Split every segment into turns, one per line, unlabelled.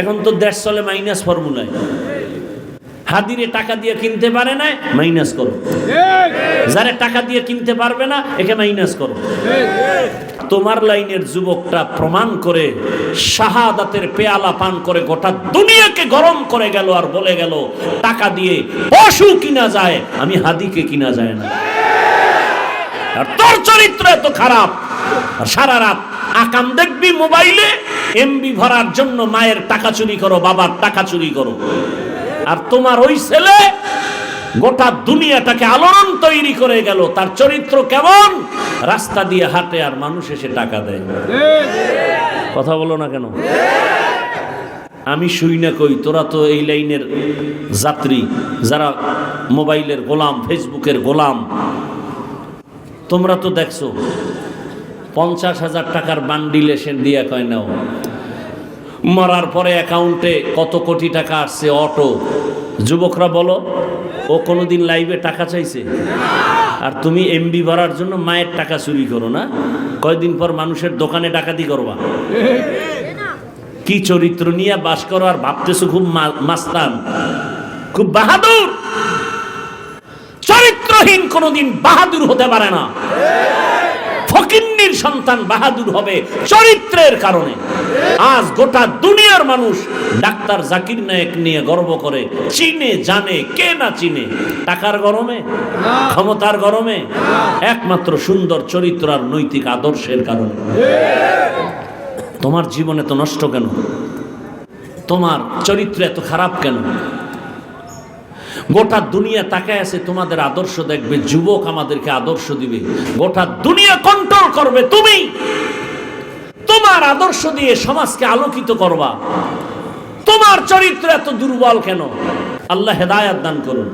এখন তো দেশ চলে মাইনাস ফর্মুলায় হাদিরে টাকা দিয়ে কিনতে পারে না মাইনাস করো। যারা টাকা দিয়ে কিনতে পারবে না, একে মাইনাস করো। তোমার লাইনের যুবকটা প্রমাণ করে, শাহাদাতের পেয়ালা পান করে গোটা দুনিয়াকে গরম করে গেল আর বলে গেল, টাকা দিয়ে পশু কিনা যায়, আমি হাদিকে কিনা যায় না। আর তোর চরিত্র এত খারাপ, আর সারা রাত আকাম দেখবি মোবাইলে এমবি ভরার জন্য মায়ের টাকা চুরি করো, বাবার টাকা চুরি করো। আর তোমার ওই ছেলে গোটা দুনিয়াটাকে আলোড়ন তৈরি করে গেল, তার চরিত্র কেমন? রাস্তা দিয়ে হাঁটে আর মানুষ এসে টাকা দেয়। কথা বলো না কেন? আমি শুই না কই, তোরা তো এই লাইনের যাত্রী, যারা মোবাইলের গোলাম, ফেসবুকের গোলাম। তোমরা তো দেখছ পঞ্চাশ হাজার টাকার বান্ডিল এসে দিয়ে কয়, নাও। মরার পরে অ্যাকাউন্টে কত কোটি টাকা আসছে, অটো। যুবকরা বলো, ও কোনোদিন লাইভে টাকা চাইছে? আর তুমি এমবি ভরার জন্য মায়ের টাকা চুরি করো না? কয়দিন পর মানুষের দোকানে ডাকাতি করবা। কি চরিত্র নিয়ে বাস করো আর ভাবতেছো খুব মাস্তান। খুব বাহাদুর। চরিত্রহীন কোনোদিন বাহাদুর হতে পারে না। সন্তান বাহাদুর হবে চরিত্রের কারণে। আজ গোটা দুনিয়ার মানুষ ডাক্তার জাকির নায়েক নিয়ে গর্ব করে, চিনে, জানে, কে না চিনে? টাকার গরমে? ক্ষমতার গরমে? একমাত্র সুন্দর চরিত্র আর নৈতিক আদর্শের কারণে। তোমার জীবনে তো নষ্ট কেন? তোমার চরিত্র এত খারাপ কেন? গোটা দুনিয়া তাকায় আছে, তোমাদের আদর্শ দেখবে, যুবক আমাদেরকে আদর্শ দিবে। গোটা দুনিয়া কন্ট্রোল করবে, তুমি তোমার আদর্শ দিয়ে সমাজকে আলোকিত করবা। তোমার চরিত্র এত দুর্বল কেন? আল্লাহ হেদায়াত দান করুন।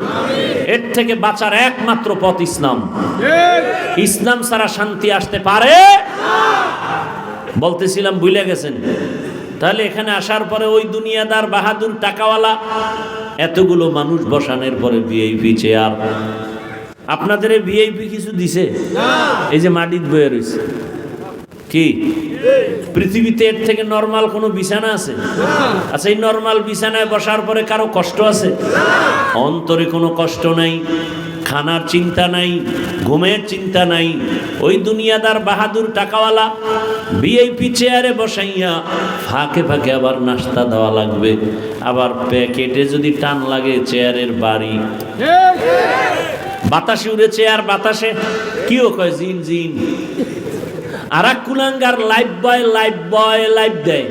এর থেকে বাঁচার একমাত্র পথ ইসলাম। ইসলাম ছাড়া শান্তি আসতে পারে? বলতেছিলাম, ভুলে গেছেন? তাহলে এখানে আসার পরে ওই দুনিয়াদার বাহাদুর টাকাওয়ালা এতগুলো মানুষ বসানোর পরে ভিআইপি চেয়ার আপনাদের ভিআইপি কিছু দিছে? এই যে মাটির বয়ে রয়েছে। কি? পৃথিবীতে এর থেকে নর্মাল কোনো বিছানা আছে? আচ্ছা এই নর্মাল বিছানায় বসার পরে কারও কষ্ট আছে? অন্তরে কোনো কষ্ট নাই? খানার চিন্তা নাই, ঘুমের চিন্তা নাই, ওই দুনিয়াদার বাহাদুর টাকাওয়ালা ভিআইপি চেয়ারে বসাইয়া ফাঁকে ফাঁকে আবার নাস্তা দেওয়া লাগবে। আবার প্যাকেটে যদি টান লাগে চেয়ারের বাড়ি। বাতাসে উড়ে চেয়ার বাতাসে। কিও কয়, জিন জিন। আর এক কুলাঙ্গার লাইফ বয় লাইফ বয়, লাইফ দেয়।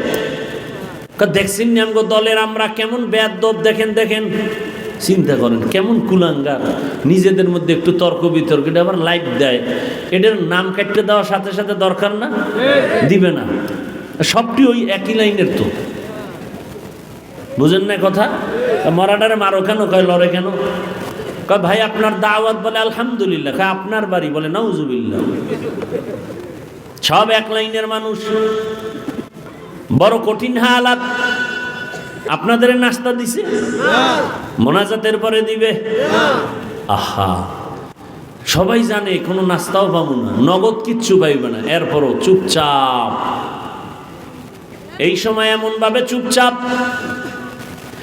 দেখছেন আমগো দলের আমরা কেমন বেয়াদব দেখেন দেখেন। চিন্তা করেন, কেমন কুলাঙ্গার? নিজেদের মধ্যে একটু তর্ক বিতর্ক, এটা আবার লাইফ দেয়। এটার নাম কাটতে দেওয়ার সাথে সাথে দরকার না? দিবে না। সবটি ওই একই লাইনের তো। বুঝেন না কথা? মরাডারে মারো কেন? কয়, লড়ে কেন? কয়, ভাই, আপনার দাওয়াত বলে আলহামদুলিল্লাহ। কয়, আপনার বাড়ি বলে নাউজুবিল্লাহ। সব এক লাইনের মানুষ। বড় কঠিন হালাত। আপনাদের নাস্তা দিছে? মোনাজাতের পরে দিবে? আহা। সবাই জানে, কোনো নাস্তাও পাবো না। নগদ কিচ্ছু পাইবে না। এরপরও চুপচাপ। এই সময় এমন ভাবে চুপচাপ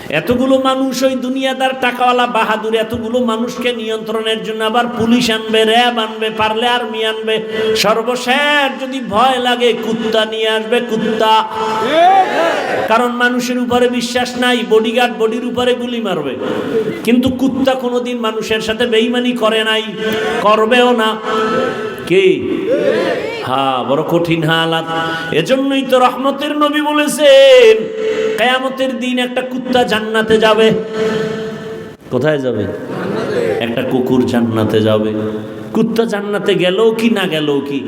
এতগুলো মানুষ ওই দুনিয়াদার টাকাওয়ালা বাহাদুর, এতগুলো মানুষকে নিয়ন্ত্রণের জন্য আবার পুলিশ আনবে, র্যাব আনবে, পারলে আর্মি আনবে। সর্বশেষ যদি ভয় লাগে, কুত্তা নিয়ে আসবে, কুত্তা। কারণ মানুষের উপরে বিশ্বাস নাই বডিগার্ড বডির উপরে গুলি মারবে। কিন্তু কুত্তা কোনোদিন মানুষের সাথে বেইমানি করে নাই, করবেও না। কে? হ্যাঁ বড় কঠিন হালাত। এজন্যই তো রহমতের নবী বলেছেন কেয়ামতের দিন একটা কুত্তা জান্নাতে যাবে। কোথায় যাবে? একটা কুকুর জান্নাতে যাবে। কুত্তা জান্নাতে গেলেও কি, না গেলেও কি?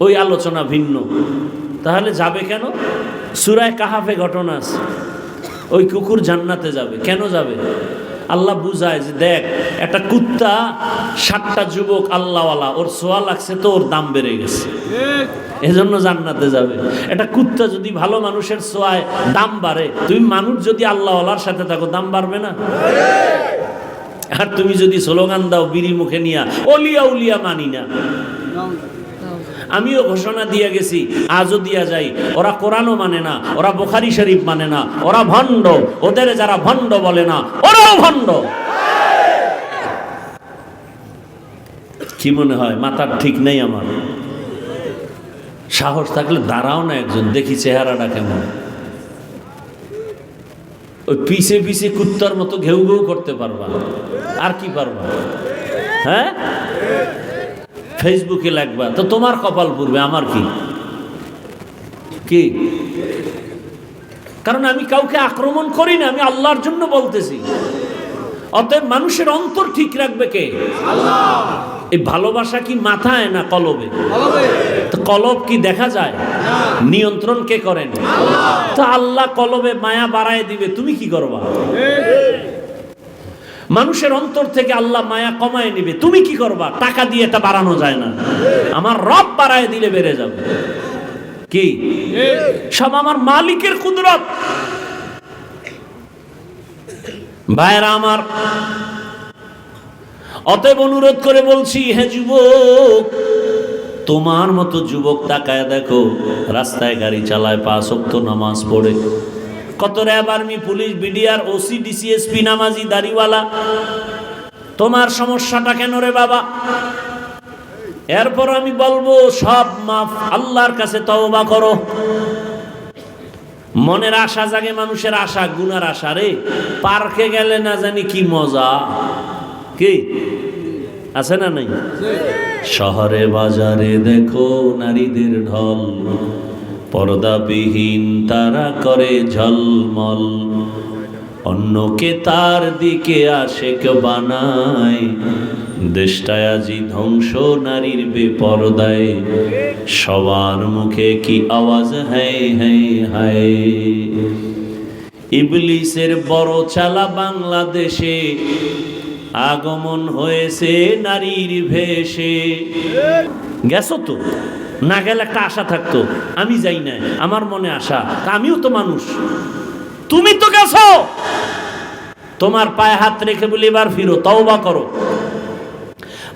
ওই আলোচনা ভিন্ন। তাহলে যাবে কেন? সুরায় কাহাফে ঘটনা আছে। ওই কুকুর জান্নাতে যাবে। কেন যাবে? আল্লাহ বুঝায় যে দেখ, একটা কুত্তা সাতটা যুবক আল্লাহওয়ালা, ওর সোয়া লাগছে তো ওর দাম বেড়ে গেছে। এজন্য জান্নাতে যাবে। একটা কুত্তা যদি ভালো মানুষের সোয়ায় দাম বাড়ে, তুমি মানুষ যদি আল্লাহওয়ালার সাথে থাকো, দাম বাড়বে না? আর তুমি যদি স্লোগান দাও বিড়ি মুখে নিয়া, অলিয়া উলিয়া মানি না। আমিও ঘোষণা দিয়ে গেছি, আজও দিয়া যাই। ওরা কোরআনও মানে না, ওরা বোখারি শরীফ মানে না, ওরা ভণ্ড। ওদের যারা ভণ্ড বলে না, ওরাও ভণ্ড। কি মনে হয়, মাথার ঠিক নেই আমার? সাহস থাকলে দাঁড়াও না একজন, দেখি চেহারাটা কেমন। ওই পিছে পিছে কুত্তার মতো ঘেউ ঘেউ করতে পারবা। আর কি পারবা? হ্যাঁ? ফেসবুকে লাগবা। তো তোমার কপাল পূর্বে, আমার কি? কি? কারণ আমি কাউকে আক্রমণ করি না, আমি আল্লাহর জন্য বলতেছি। অতএব মানুষের অন্তর ঠিক রাখবে কে? এই ভালোবাসা কি মাথায় না কলবে? কলব কি দেখা যায়? নিয়ন্ত্রণ কে করেন? তো আল্লাহ কলবে মায়া বাড়ায় দিবে, তুমি কি করবা? মানুষের অন্তর থেকে আল্লাহ মায়া কমায় নিবে, তুমি কি করবা? টাকা দিয়ে এটা বাড়ানো যায় না। আমার রব বাড়ায় দিলে বেড়ে যাবে। কি? সব আমার মালিকের কুদরত। ভাইরা আমার, অতএব অনুরোধ করে বলছি, হে যুবক তোমার মতো যুবক তাকায় দেখো, রাস্তায় গাড়ি চালায়, পাঁচ অক্ত নামাজ পড়ে। কত RAB army, police, BDR, OC, DC SP, নামাজি, দাড়িওয়ালা। তোমার সমস্যাটা কেন রে বাবা? এরপর আমি বলব, সব মাফ, আল্লাহর কাছে তওবা করো। মনের আশা জাগে মানুষের আশা, গুনার আশা রে। পার্কে গেলে না জানি কি মজা। কি? আছে না নাই? শহরে বাজারে দেখো নারীদের ঢল। পর্দাবিহীন তারা করে ঝলমল। অন্যকে তার দিকে আশেক বানায়। দেশটায় আজি ধ্বংস নারীর বেপরদায়। সবার মুখে কি আওয়াজ হ্যায় হ্যায় হায়? ইবলিসের বড় চালা বাংলাদেশে আগমন হয়েছে নারীর ভেষে। গেছো তো? না গেলে একটা আশা থাকতো। আমি যাই না আমার মনে আশা। আমিও তো মানুষ। তুমি তো গেছো? তোমার পায়ে হাত রেখে বলি এবার ফিরো, তওবা করো।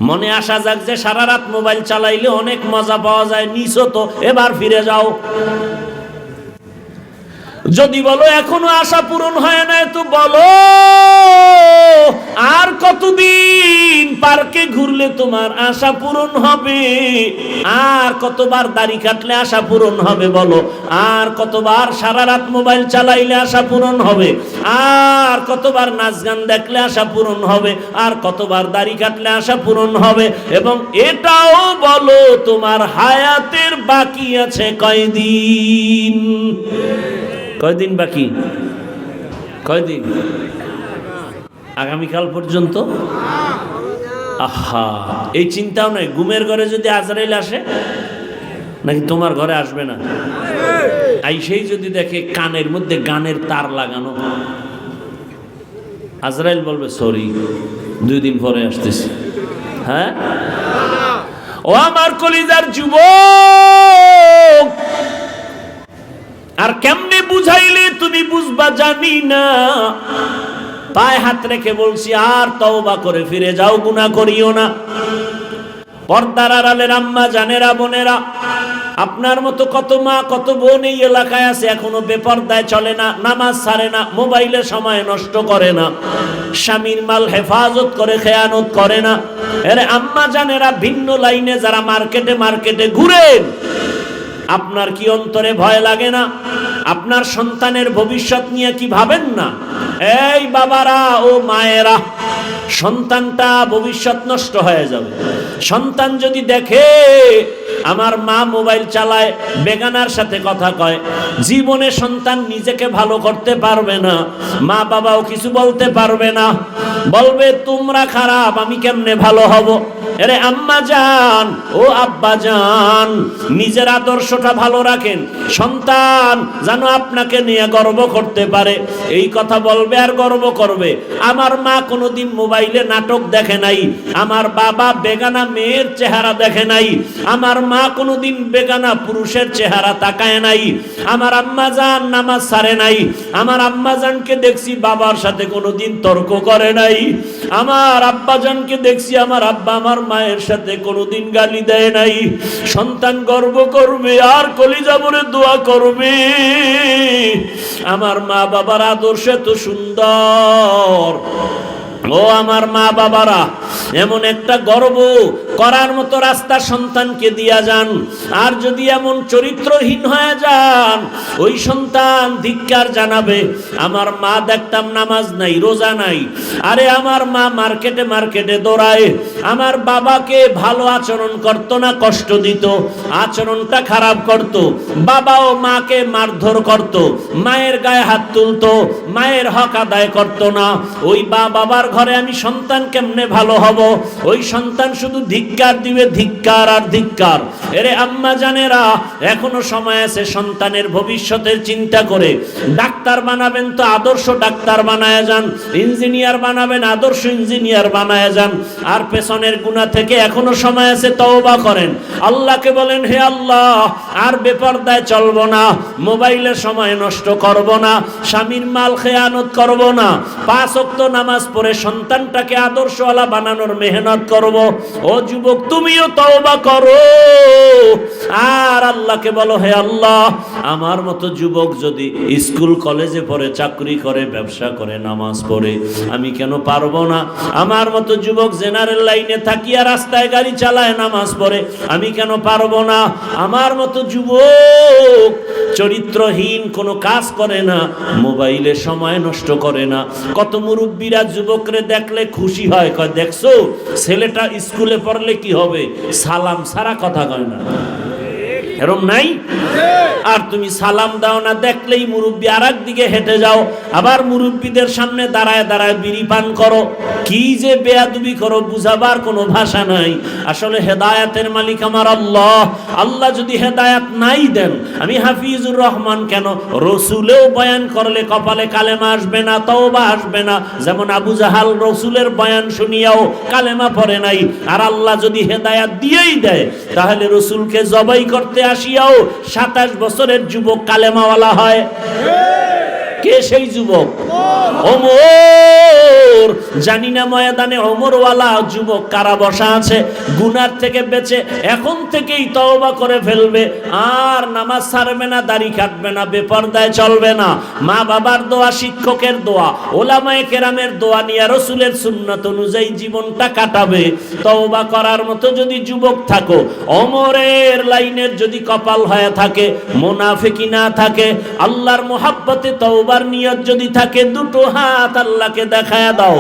মনে আসা যাক যে সারা রাত মোবাইল চালাইলে অনেক মজা পাওয়া যায়। নিছো তো, এবার ফিরে যাও। যদি বলো, এখনও আশা পূরণ হয় না তো বলো, আর কতদিন পার্কে ঘুরলে তোমার আশা পূরণ হবে? আর কতবার দাড়ি কাটলে আশা পূরণ হবে, বলো? আর কতবার সারা রাত মোবাইল চালাইলে আশা পূরণ হবে? আর কতবার নাচ গান দেখলে আশা পূরণ হবে? আর কতবার দাড়ি কাটলে আশা পূরণ হবে? এবং এটাও বলো, তোমার হায়াতের বাকি আছে কয়দিন? কয়দিন বাকি? কয়দিন? আগামীকাল পর্যন্ত? আহা, এই চিন্তাও নাই। ঘুমের ঘরে যদি আজরাইল আসে, নাকি তোমার ঘরে আসবে না? আই সেই যদি দেখে কানের মধ্যে গানের তার লাগানো। আজরাইল বলবে, সরি, দুই দিন পরে আসতেছি। হ্যাঁ? ও আমার কলিজার যুবক! আর কেমনে বুঝাইলে তুমি বুঝবা জানি না। পায়ে হাত রেখে বলছি, আর তওবা করে ফিরে যাও, গুনাহ করিও না। পর্দার আড়ালের আম্মা, জানেরা, বোনেরা, আপনার মতো কত মা, কত বোন এই এলাকায় আছে, এখনও বেপর্দায় চলে না, নামাজ ছাড়ে না, মোবাইলে সময় নষ্ট করে না, স্বামীর মাল হেফাজত করে, খেয়ানত করে না। আম্মা, জানেরা, ভিন্ন লাইনে যারা মার্কেটে মার্কেটে ঘুরেন আপনার কি অন্তরে ভয় লাগে না? আপনার সন্তানের ভবিষ্যৎ নিয়ে কি ভাবেন না? এই বাবারা ও মায়েরা, সন্তানটা ভবিষ্যৎ নষ্ট হয়ে যাবে। সন্তান যদি দেখে আমার মা মোবাইল চালায়, বেগানার সাথে কথা কয়, জীবনে সন্তান নিজেকে ভালো করতে পারবে না, মা বাবাও কিছু বলতে পারবে না। বলবে, তোমরা খারাপ, আমি কেমনে ভালো হব? এরে, আম্মা যান ও আব্বা যান নিজের আদর্শটা ভালো রাখেন। সন্তান যেন আপনাকে নিয়ে গর্ব করতে পারে। এই কথা বলবে আর গর্ব করবে। আমার মা কোনোদিন মোবাইলে নাটক দেখে নাই। আমার বাবা বেগানা মেয়ের চেহারা দেখে নাই। আমার মা কোনোদিন বেগানা পুরুষের চেহারা তাকায় নাই। আমার আম্মা যান নামাজ সারে নাই। আমার আম্মা জানকে দেখছি বাবার সাথে কোনোদিন তর্ক করে নাই। আমার আব্বা জানকে দেখছি আমার আব্বা আমার মায়ের সাথে কোনোদিন গালি দেয় নাই। সন্তান গর্ব করবে আর কলিজা বলে দোয়া করবে। আমার মা বাবার আদর্শ এত সুন্দর। ও আমার মা বাবারা, এমন একটা গর্ব করার মতো রাস্তা সন্তানকে দিয়া যান। আর যদি এমন চরিত্রহীন হয়ে যান, ওই সন্তান ধিক্কার জানাবে, আমার মা দেখতাম নামাজ নাই, রোজা নাই। আরে আমার মা মার্কেটে মার্কেটে দৌড়ায়। আমার বাবাকে ভালো আচরণ করত না, কষ্ট দিত। আচরণটা খারাপ করত। বাবা ও মাকে মারধর করত। মায়ের গায়ে হাত তুলতো। মায়ের হক আদায় করত না। ওই বা বাবার ঘরে আমি সন্তান কেমনে ভালো হব? ওই সন্তান শুধু ধিক্কার দিবে, ধিক্কার আর ধিক্কার। এরে আম্মা জানেরা, এখনও সময় আছে সন্তানের ভবিষ্যতের চিন্তা করে। ডাক্তার বানাবেন তো আদর্শ ডাক্তার বানায় যান, ইঞ্জিনিয়ার বানাবেন, আদর্শ ইঞ্জিনিয়ার বানায় যান। আর পেছনের গুণা থেকে এখনও সময় আছে তওবা করেন। আল্লাহকে বলেন, হে আল্লাহ, আর বেপরদায় চলবো না, মোবাইলের সময় নষ্ট করব না, স্বামীর মাল খেয়ানত করব না, পাঁচ অক্ত নামাজ পড়ে সন্তানটাকে আদর্শওয়ালা বানানোর মেহনত করব। ও যুবক, তুমিও তওবা করো। আর আল্লাহকে বলো, হে আল্লাহ, আমার মতো যুবক যদি স্কুল, কলেজে পড়ে, চাকরি করে, ব্যবসা করে, নামাজ পড়ে, আমি কেন পারব না? আমার মতো যুবক জেনারেল লাইনে থাকিয়া রাস্তায় গাড়ি চালায়, নামাজ পড়ে, আমি কেন পারব না? আমার মতো যুবক চরিত্রহীন, কোনো কাজ করে না, মোবাইলে সময় নষ্ট করে না। কত মুরব্বীরা যুবকরে দেখলে খুশি হয়, কয়, দেখছ, ছেলেটা স্কুলে পড়লে কি হবে? সালাম সারা কথা কয় না। এরম নাই? আর তুমি সালাম দাও না, দেখলেই মুরব্বী আর দিকে হেঁটে যাও। আবার মুরব্বীদের সামনে দাঁড়ায় দাঁড়ায় বিড়ি পান করো। কি যে বেয়াদুবি করো, বুঝাবার কোনো ভাষা নাই। আসলে হেদায়াতের মালিক আমার আল্লাহ। আল্লাহ যদি হেদায়াত নাই দেন, আমি হাফিজুর রহমান কেন? রসুলেও বয়ান করলে কপালে কালেমা আসবে না, তওবা আসবে না। যেমন আবু জাহাল রসুলের বয়ান শুনিয়াও কালেমা পড়ে নাই। আর আল্লাহ যদি হেদায়াত দিয়েই দেয়, তাহলে রসুলকে জবাই করতে আসিয়াও সাতাশ বছরের যুবক কালেমাওয়ালা হয়। কে সেই যুবক? ওমর জানি না ময়দানে ওমরওয়ালা যুবক কারা বসা আছে। গুনার থেকে বেঁচে এখন থেকেই তওবা করে ফেলবে। আর নামাজ ছাড়বে না, দাড়ি কাটবে না, বেপরদায় চলবে না। মা বাবার দোয়া, শিক্ষকের দোয়া, ওলামায়ে কেরামের দোয়া নিয়ে রসুলের সুন্নত অনুযায়ী জীবনটা কাটাবে। তওবা করার মতো যদি যুবক থাকো, অমরের লাইনের যদি কপাল হয়ে থাকে মোনাফেকি না থাকে, আল্লাহর মোহাব্বতে তওবার নিয়ত যদি থাকে, দুটো হাত আল্লাহকে দেখায় দাও।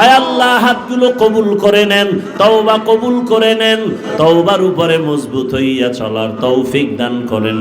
আয় আল্লাহ, হাতগুলো কবুল করে নেন, তওবা কবুল করে নেন, তওবার উপরে মজবুত হইয়া চলার তৌফিক দান করেন।